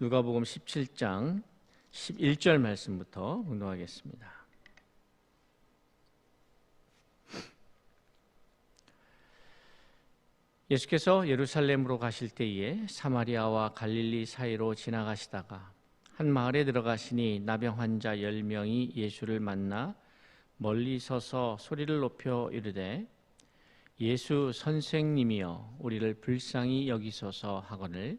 누가복음 17장 11절 말씀부터 공동하겠습니다. 예수께서 예루살렘으로 가실 때에 사마리아와 갈릴리 사이로 지나가시다가 한 마을에 들어가시니 나병 환자 10명이 예수를 만나 멀리 서서 소리를 높여 이르되 예수 선생님이여 우리를 불쌍히 여기소서 하거늘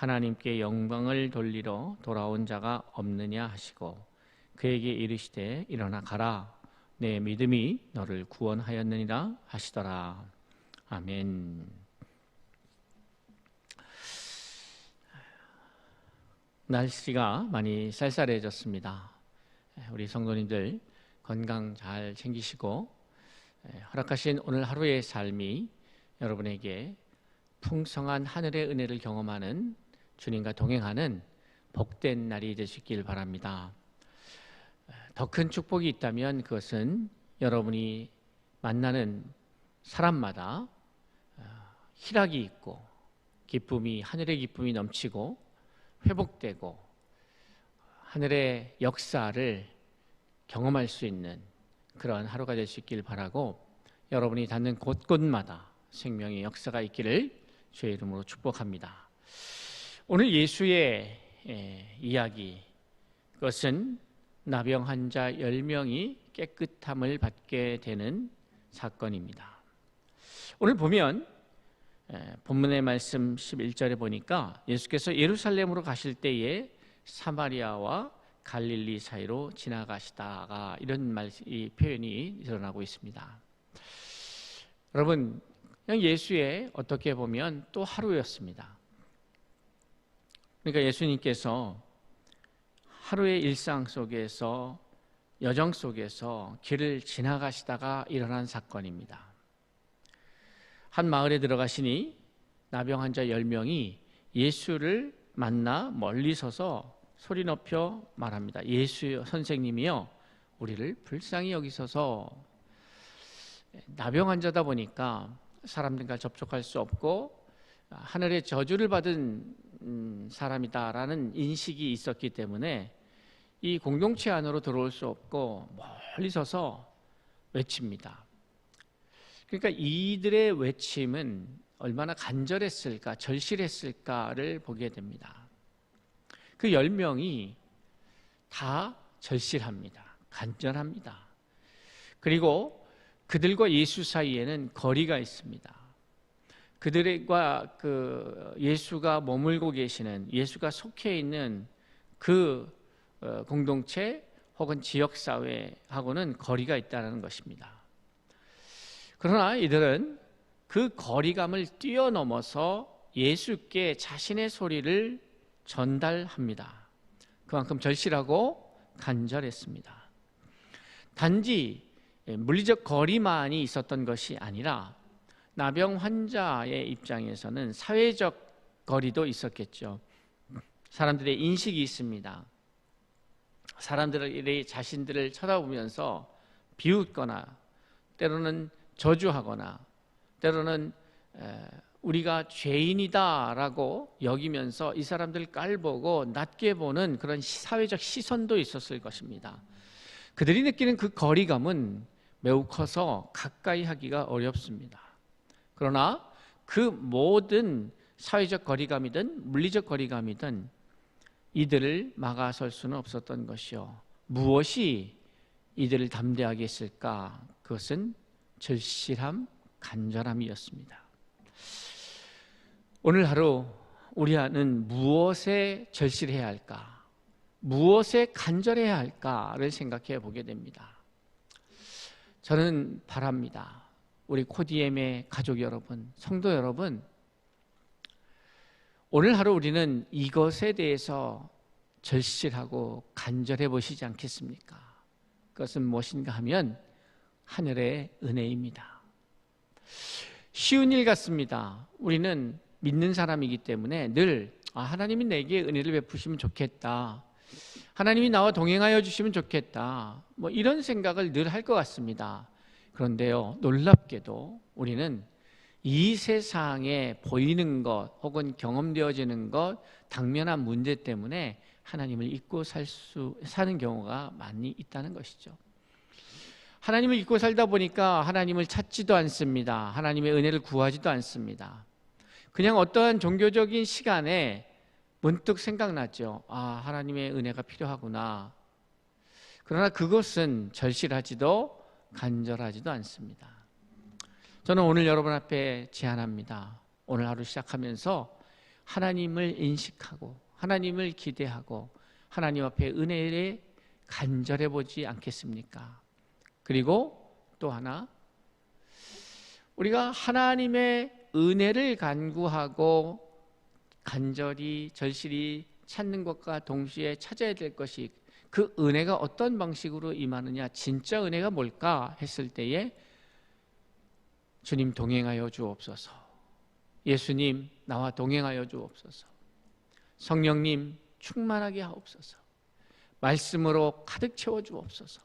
하나님께 영광을 돌리러 돌아온 자가 없느냐 하시고 그에게 이르시되 일어나 가라 내 믿음이 너를 구원하였느니라 하시더라. 아멘. 날씨가 많이 쌀쌀해졌습니다. 우리 성도님들 건강 잘 챙기시고 허락하신 오늘 하루의 삶이 여러분에게 풍성한 하늘의 은혜를 경험하는 주님과 동행하는 복된 날이 되시길 바랍니다. 더 큰 축복이 있다면 그것은 여러분이 만나는 사람마다 어, 희락이 있고 기쁨이 하늘의 기쁨이 넘치고 회복되고 하늘의 역사를 경험할 수 있는 그런 하루가 될 수 있길 바라고 여러분이 닿는 곳곳마다 생명의 역사가 있기를 주의 이름으로 축복합니다. 오늘 예수의 이야기 그것은 나병 환자 10명이 깨끗함을 받게 되는 사건입니다. 오늘 보면 본문의 말씀 11절에 보니까 예수께서 예루살렘으로 가실 때에 사마리아와 갈릴리 사이로 지나가시다가 이런 말, 이 표현이 일어나고 있습니다. 여러분, 그냥 예수의 어떻게 보면 또 하루였습니다. 그러니까 예수님께서 하루의 일상 속에서 여정 속에서 길을 지나가시다가 일어난 사건입니다. 한 마을에 들어가시니 나병 환자 10명이 예수를 만나 멀리 서서 소리 높여 말합니다. 예수 선생님이요. 우리를 불쌍히 여기서서 나병 환자다 보니까 사람들과 접촉할 수 없고 하늘의 저주를 받은 음, 사람이다라는 인식이 있었기 때문에 이 공동체 안으로 들어올 수 없고 멀리 서서 외칩니다. 그러니까 이들의 외침은 얼마나 간절했을까, 절실했을까를 보게 됩니다. 그열 명이 다 절실합니다. 간절합니다. 그리고 그들과 예수 사이에는 거리가 있습니다. 그들과 그 예수가 머물고 계시는 예수가 속해 있는 그 어, 공동체 혹은 지역 사회하고는 거리가 있다는 것입니다. 그러나 이들은 그 거리감을 뛰어넘어서 예수께 자신의 소리를 전달합니다. 그만큼 절실하고 간절했습니다. 단지 물리적 거리만이 있었던 것이 아니라 나병 환자의 입장에서는 사회적 거리도 있었겠죠. 사람들의 인식이 있습니다. 사람들이 자신들을 쳐다보면서 비웃거나 때로는 저주하거나 때로는 우리가 죄인이다라고 여기면서 이 사람들 깔보고 낮게 보는 그런 사회적 시선도 있었을 것입니다. 그들이 느끼는 그 거리감은 매우 커서 가까이 하기가 어렵습니다. 그러나 그 모든 사회적 거리감이든 물리적 거리감이든 이들을 막아설 수는 없었던 것이요. 무엇이 이들을 담대하게 했을까? 그것은 절실함, 간절함이었습니다. 오늘 하루 우리 안은 무엇에 절실해야 할까? 무엇에 간절해야 할까를 생각해 보게 됩니다. 저는 바랍니다. 우리 코디엠의 가족 여러분, 성도 여러분, 오늘 하루 우리는 이것에 대해서 절실하고 간절해 보시지 않겠습니까? 그것은 무엇인가 하면 하늘의 은혜입니다. 쉬운 일 같습니다. 우리는 믿는 사람이기 때문에 늘 아, 하나님이 내게 은혜를 베푸시면 좋겠다. 하나님이 나와 동행하여 주시면 좋겠다. 뭐 이런 생각을 늘 할 것 같습니다. 그런데요, 놀랍게도 우리는 이 세상에 보이는 것 혹은 경험되어지는 것, 당면한 문제 때문에 하나님을 잊고 살 수, 사는 경우가 많이 있다는 것이죠. 하나님을 잊고 살다 보니까 하나님을 찾지도 않습니다. 하나님의 은혜를 구하지도 않습니다. 그냥 어떠한 종교적인 시간에 문득 생각났죠. 아, 하나님의 은혜가 필요하구나. 그러나 그것은 절실하지도 간절하지도 않습니다. 저는 오늘 여러분 앞에 제안합니다. 오늘 하루 시작하면서 하나님을 인식하고 하나님을 기대하고 하나님 앞에 은혜를 간절해 보지 않겠습니까? 그리고 또 하나 우리가 하나님의 은혜를 간구하고 간절히 절실히 찾는 것과 동시에 찾아야 될 것이 그 은혜가 어떤 방식으로 임하느냐 진짜 은혜가 뭘까 했을 때에 주님 동행하여 주옵소서. 예수님 나와 동행하여 주옵소서. 성령님 충만하게 하옵소서. 말씀으로 가득 채워 주옵소서.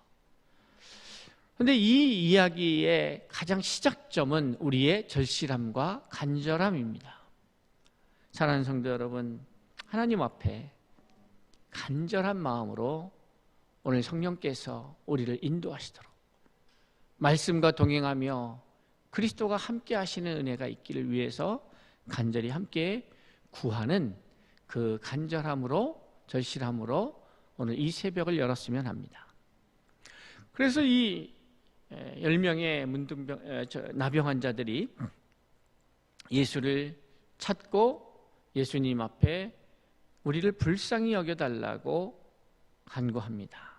근데 이 이야기의 가장 시작점은 우리의 절실함과 간절함입니다. 사랑하는 성도 여러분, 하나님 앞에 간절한 마음으로 오늘 성령께서 우리를 인도하시도록 말씀과 동행하며 그리스도가 함께 하시는 은혜가 있기를 위해서 간절히 함께 구하는 그 간절함으로 절실함으로 오늘 이 새벽을 열었으면 합니다. 그래서 이 10명의 문둥병 나병 환자들이 예수를 찾고 예수님 앞에 우리를 불쌍히 여겨 달라고 간구합니다.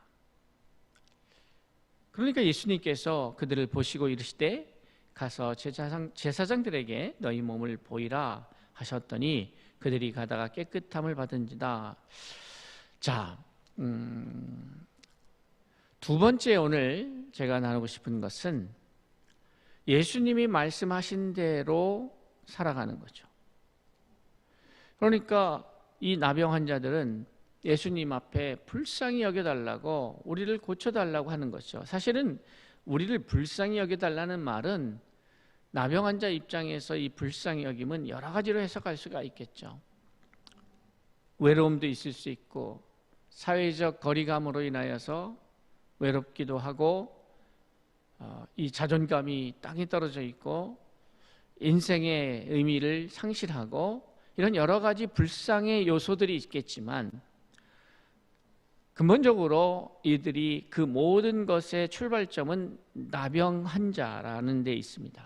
그러니까 예수님께서 그들을 보시고 이르시되 가서 제사장, 제사장들에게 너희 몸을 보이라 하셨더니 그들이 가다가 깨끗함을 받은지다. 자, 음, 두 번째 오늘 제가 나누고 싶은 것은 예수님이 말씀하신 대로 살아가는 거죠. 그러니까 이 나병 환자들은 예수님 앞에 불쌍히 여겨달라고 우리를 고쳐달라고 하는 것이죠. 사실은 우리를 불쌍히 여겨달라는 말은 나병 환자 입장에서 이 불쌍히 여김은 여러 가지로 해석할 수가 있겠죠. 외로움도 있을 수 있고 사회적 거리감으로 인하여서 외롭기도 하고 어, 이 자존감이 땅에 떨어져 있고 인생의 의미를 상실하고 이런 여러 가지 불상의 요소들이 있겠지만 근본적으로 이들이 그 모든 것의 출발점은 나병 환자라는 데 있습니다.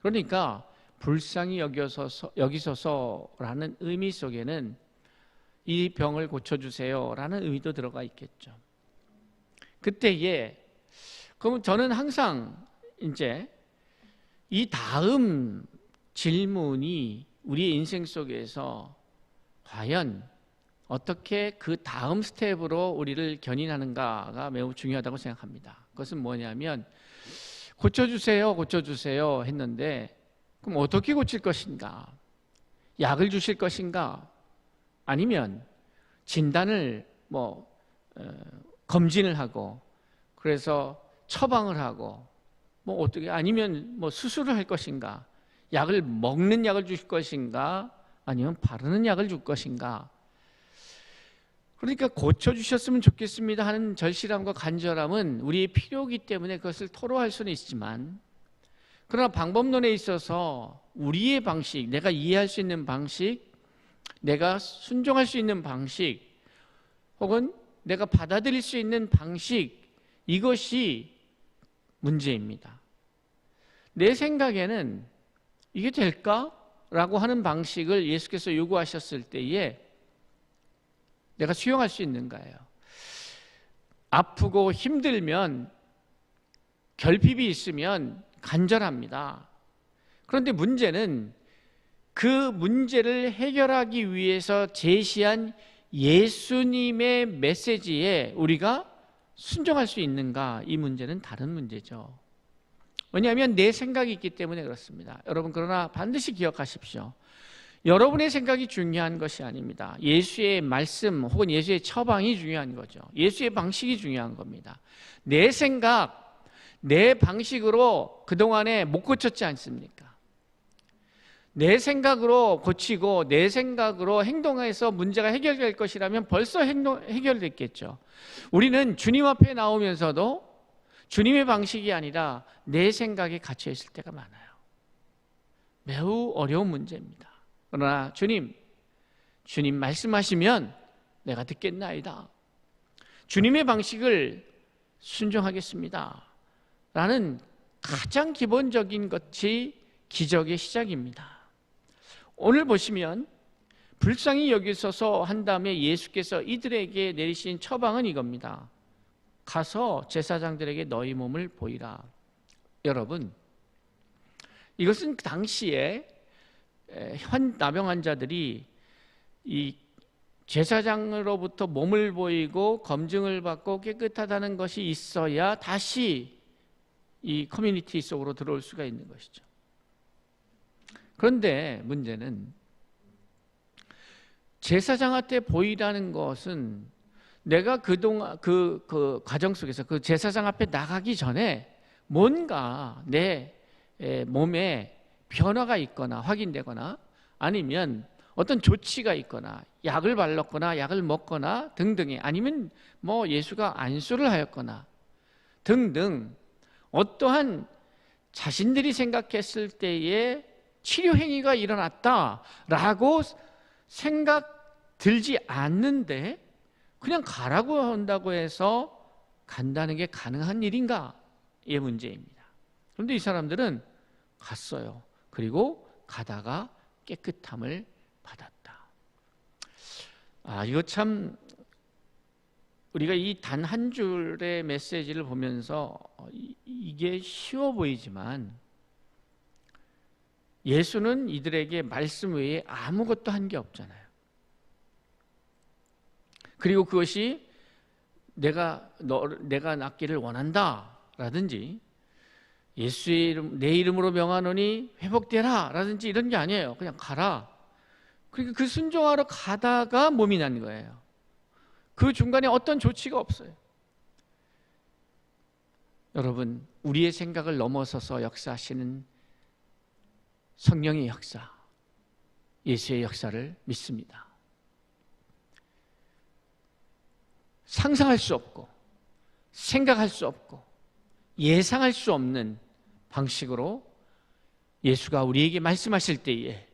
그러니까 불쌍히 여기서서, 여기서서라는 의미 속에는 이 병을 고쳐주세요라는 의미도 들어가 있겠죠. 그때에 그러면 저는 항상 이제 이 다음 질문이 우리 인생 속에서 과연 어떻게 그 다음 스텝으로 우리를 견인하는가가 매우 중요하다고 생각합니다. 그것은 뭐냐면 고쳐주세요, 고쳐주세요 했는데 그럼 어떻게 고칠 것인가? 약을 주실 것인가? 아니면 진단을 뭐 어, 검진을 하고 그래서 처방을 하고 뭐 어떻게 아니면 뭐 수술을 할 것인가 약을 먹는 약을 주실 것인가 아니면 바르는 약을 줄 것인가 그러니까 고쳐주셨으면 좋겠습니다 하는 절실함과 간절함은 우리의 필요이기 때문에 그것을 토로할 수는 있지만 그러나 방법론에 있어서 우리의 방식, 내가 이해할 수 있는 방식, 내가 순종할 수 있는 방식 혹은 내가 받아들일 수 있는 방식 이것이 문제입니다. 내 생각에는 이게 될까? 라고 하는 방식을 예수께서 요구하셨을 때에 내가 수용할 수 있는가요? 아프고 힘들면 결핍이 있으면 간절합니다. 그런데 문제는 그 문제를 해결하기 위해서 제시한 예수님의 메시지에 우리가 순종할 수 있는가? 이 문제는 다른 문제죠. 왜냐하면 내 생각이 있기 때문에 그렇습니다. 여러분, 그러나 반드시 기억하십시오. 여러분의 생각이 중요한 것이 아닙니다. 예수의 말씀 혹은 예수의 처방이 중요한 거죠. 예수의 방식이 중요한 겁니다. 내 생각, 내 방식으로 그동안에 못 고쳤지 않습니까? 내 생각으로 고치고 내 생각으로 행동해서 문제가 해결될 것이라면 벌써 행동, 해결됐겠죠. 우리는 주님 앞에 나오면서도 주님의 방식이 아니라 내 생각에 갇혀 있을 때가 많아요. 매우 어려운 문제입니다. 그러나 주님, 주님 말씀하시면 내가 듣겠나이다. 주님의 방식을 순종하겠습니다. 라는 가장 기본적인 것이 기적의 시작입니다. 오늘 보시면 불쌍히 여기서서 한 다음에 예수께서 이들에게 내리신 처방은 이겁니다. 가서 제사장들에게 너희 몸을 보이라. 여러분, 이것은 그 당시에 현 나병 환자들이 이 제사장으로부터 몸을 보이고 검증을 받고 깨끗하다는 것이 있어야 다시 이 커뮤니티 속으로 들어올 수가 있는 것이죠. 그런데 문제는 제사장한테 보이라는 것은 내가 그동안 그, 그 과정 속에서 그 제사장 앞에 나가기 전에 뭔가 내 몸에 변화가 있거나 확인되거나 아니면 어떤 조치가 있거나 약을 발랐거나 약을 먹거나 등등이 아니면 뭐 예수가 안수를 하였거나 등등 어떠한 자신들이 생각했을 때에 치료 행위가 일어났다라고 생각 들지 않는데 그냥 가라고 한다고 해서 간다는 게 가능한 일인가? 의 문제입니다. 그런데 이 사람들은 갔어요. 그리고 가다가 깨끗함을 받았다. 아, 이거 참 우리가 이 단 한 줄의 메시지를 보면서 이게 쉬워 보이지만 예수는 이들에게 말씀 외에 아무것도 한 게 없잖아요. 그리고 그것이 내가 너 내가 낫기를 원한다라든지 예수의 이름 내 이름으로 명하노니 회복되라 라든지 이런 게 아니에요. 그냥 가라. 그러니까 그 순종하러 가다가 몸이 난 거예요. 그 중간에 어떤 조치가 없어요. 여러분, 우리의 생각을 넘어서서 역사하시는 성령의 역사, 예수의 역사를 믿습니다. 상상할 수 없고, 생각할 수 없고, 예상할 수 없는 방식으로 예수가 우리에게 말씀하실 때에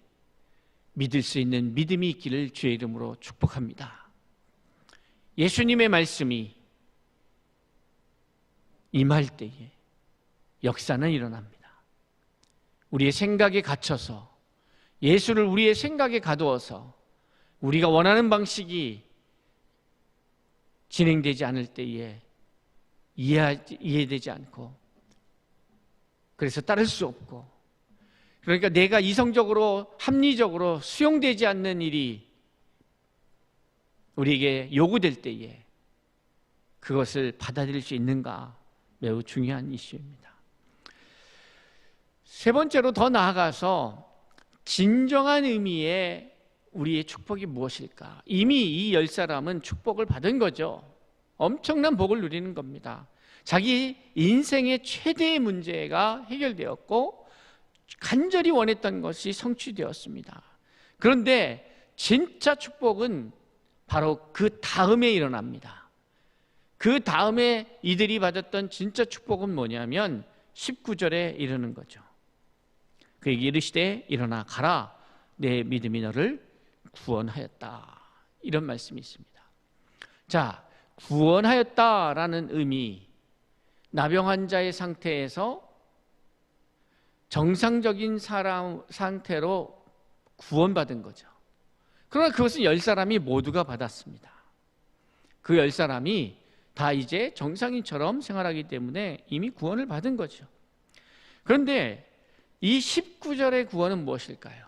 믿을 수 있는 믿음이 있기를 주의 이름으로 축복합니다. 예수님의 말씀이 임할 때에 역사는 일어납니다. 우리의 생각에 갇혀서 예수를 우리의 생각에 가두어서 우리가 원하는 방식이 진행되지 않을 때에 이해, 이해되지 않고 그래서 따를 수 없고 그러니까 내가 이성적으로 합리적으로 수용되지 않는 일이 우리에게 요구될 때에 그것을 받아들일 수 있는가 매우 중요한 이슈입니다. 세 번째로 더 나아가서 진정한 의미의 우리의 축복이 무엇일까? 이미 이 열 사람은 축복을 받은 거죠. 엄청난 복을 누리는 겁니다. 자기 인생의 최대의 문제가 해결되었고 간절히 원했던 것이 성취되었습니다. 그런데 진짜 축복은 바로 그 다음에 일어납니다. 그 다음에 이들이 받았던 진짜 축복은 뭐냐면 19절에 이르는 거죠. 그에게 이르시되 일어나 가라 내 믿음이 너를 구원하였다. 이런 말씀이 있습니다. 자, 구원하였다라는 의미 나병 환자의 상태에서 정상적인 사람 상태로 구원받은 거죠. 그러나 그것은 열 사람이 모두가 받았습니다. 그 열 사람이 다 이제 정상인처럼 생활하기 때문에 이미 구원을 받은 거죠. 그런데 이 19절의 구원은 무엇일까요?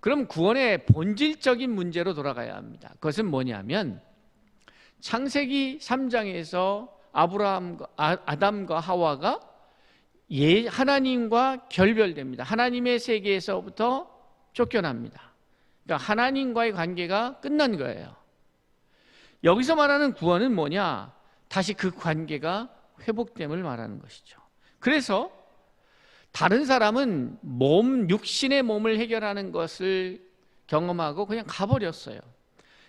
그럼 구원의 본질적인 문제로 돌아가야 합니다. 그것은 뭐냐면 창세기 3장에서 아브라함과 아- 아담과 하와가 예 하나님과 결별됩니다. 하나님의 세계에서부터 쫓겨납니다. 그러니까 하나님과의 관계가 끝난 거예요. 여기서 말하는 구원은 뭐냐? 다시 그 관계가 회복됨을 말하는 것이죠. 그래서 다른 사람은 몸, 육신의 몸을 해결하는 것을 경험하고 그냥 가버렸어요.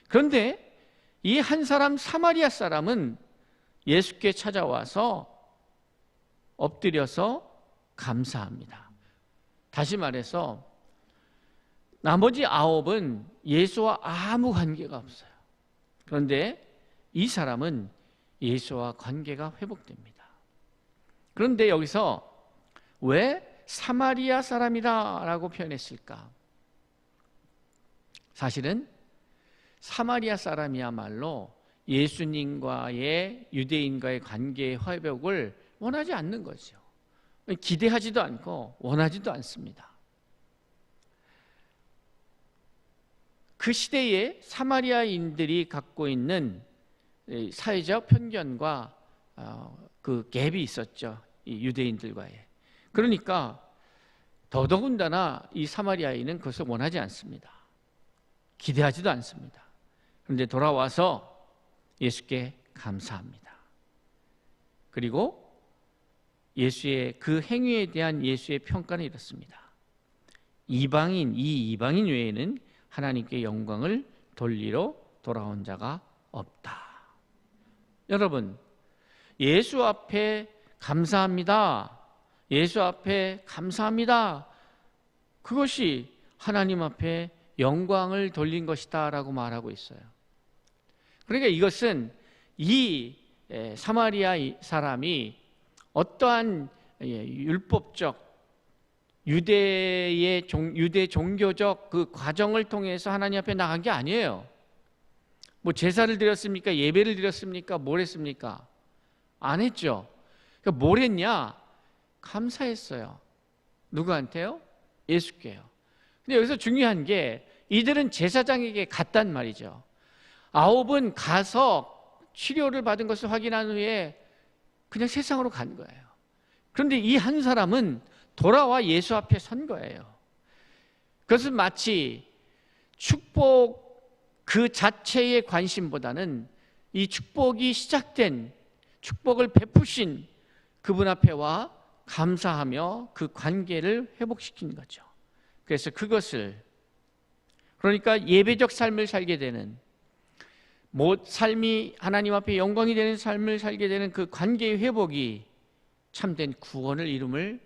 그런데 이 한 사람 사마리아 사람은 예수께 찾아와서 엎드려서 감사합니다. 다시 말해서 나머지 아홉은 예수와 아무 관계가 없어요. 그런데 이 사람은 예수와 관계가 회복됩니다. 그런데 여기서 왜 사마리아 사람이다 라고 표현했을까? 사실은 사마리아 사람이야말로 예수님과의 유대인과의 관계의 회복을 원하지 않는 거죠. 기대하지도 않고 원하지도 않습니다. 그 시대에 사마리아인들이 갖고 있는 사회적 편견과 어, 그 갭이 있었죠. 이 유대인들과의. 그러니까 더더군다나 이 사마리아인은 그것을 원하지 않습니다. 기대하지도 않습니다. 그런데 돌아와서 예수께 감사합니다. 그리고 예수의 그 행위에 대한 예수의 평가는 이렇습니다. 이방인 이 이방인 외에는 하나님께 영광을 돌리러 돌아온 자가 없다. 여러분, 예수 앞에 감사합니다. 예수 앞에 감사합니다. 그것이 하나님 앞에 영광을 돌린 것이다라고 말하고 있어요. 그러니까 이것은 이 사마리아 사람이 어떠한 율법적 유대의 종, 유대 종교적 그 과정을 통해서 하나님 앞에 나간 게 아니에요. 뭐 제사를 드렸습니까? 예배를 드렸습니까? 뭘 했습니까? 안 했죠. 그러니까 뭘 했냐? 감사했어요. 누구한테요? 예수께요. 근데 여기서 중요한 게 이들은 제사장에게 갔단 말이죠. 아홉은 가서 치료를 받은 것을 확인한 후에 그냥 세상으로 간 거예요. 그런데 이 한 사람은 돌아와 예수 앞에 선 거예요. 그것은 마치 축복 그 자체의 관심보다는 이 축복이 시작된 축복을 베푸신 그분 앞에 와 감사하며 그 관계를 회복시킨 거죠. 그래서 그것을 그러니까 예배적 삶을 살게 되는 못 삶이 하나님 앞에 영광이 되는 삶을 살게 되는 그 관계의 회복이 참된 구원을 이름을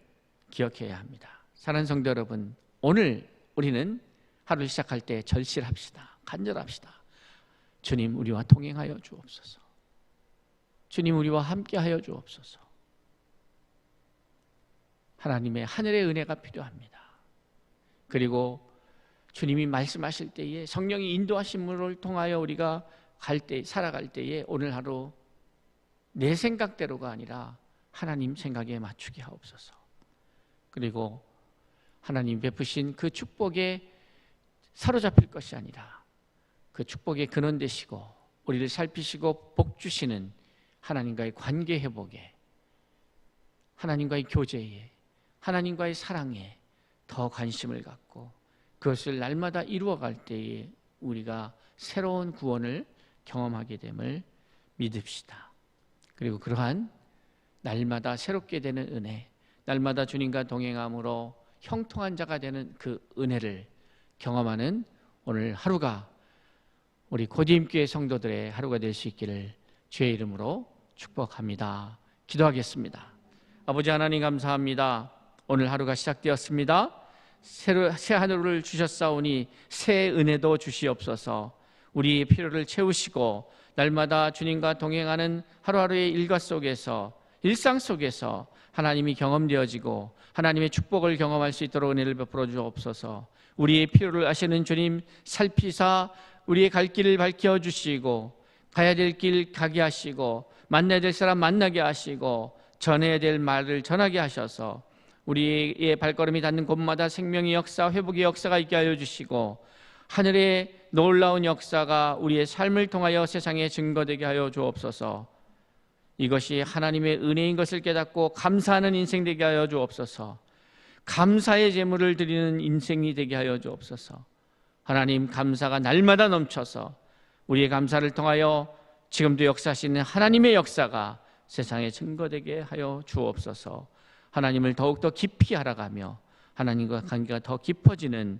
기억해야 합니다. 사랑하는 성도 여러분, 오늘 우리는 하루 시작할 때 절실합시다. 간절합시다. 주님 우리와 동행하여 주옵소서. 주님 우리와 함께하여 주옵소서. 하나님의 하늘의 은혜가 필요합니다. 그리고 주님이 말씀하실 때에 성령이 인도하심을 통하여 우리가 갈 때, 살아갈 때에 오늘 하루 내 생각대로가 아니라 하나님 생각에 맞추게 하옵소서. 그리고 하나님 베푸신 그 축복에 사로잡힐 것이 아니라 그 축복의 근원 되시고 우리를 살피시고 복 주시는 하나님과의 관계 회복에 하나님과의 교제에 하나님과의 사랑에 더 관심을 갖고 그것을 날마다 이루어갈 때에 우리가 새로운 구원을 경험하게 됨을 믿읍시다. 그리고 그러한 날마다 새롭게 되는 은혜, 날마다 주님과 동행함으로 형통한 자가 되는 그 은혜를 경험하는 오늘 하루가 우리 고디임교회 성도들의 하루가 될 수 있기를 주의 이름으로 축복합니다. 기도하겠습니다. 아버지 하나님 감사합니다. 오늘 하루가 시작되었습니다. 새로, 새 하늘을 주셨사오니 새 은혜도 주시옵소서 우리의 필요를 채우시고 날마다 주님과 동행하는 하루하루의 일과 속에서 일상 속에서 하나님이 경험되어지고 하나님의 축복을 경험할 수 있도록 은혜를 베풀어 주옵소서. 우리의 필요를 아시는 주님 살피사 우리의 갈 길을 밝혀 주시고 가야 될 길 가게 하시고 만나야 될 사람 만나게 하시고 전해야 될 말을 전하게 하셔서 우리의 발걸음이 닿는 곳마다 생명의 역사, 회복의 역사가 있게 하여 주시고 하늘의 놀라운 역사가 우리의 삶을 통하여 세상에 증거되게 하여 주옵소서. 이것이 하나님의 은혜인 것을 깨닫고 감사하는 인생 되게 하여 주옵소서. 감사의 제물을 드리는 인생이 되게 하여 주옵소서. 하나님 감사가 날마다 넘쳐서 우리의 감사를 통하여 지금도 역사하시는 하나님의 역사가 세상에 증거되게 하여 주옵소서. 하나님을 더욱더 깊이 알아가며 하나님과 관계가 더 깊어지는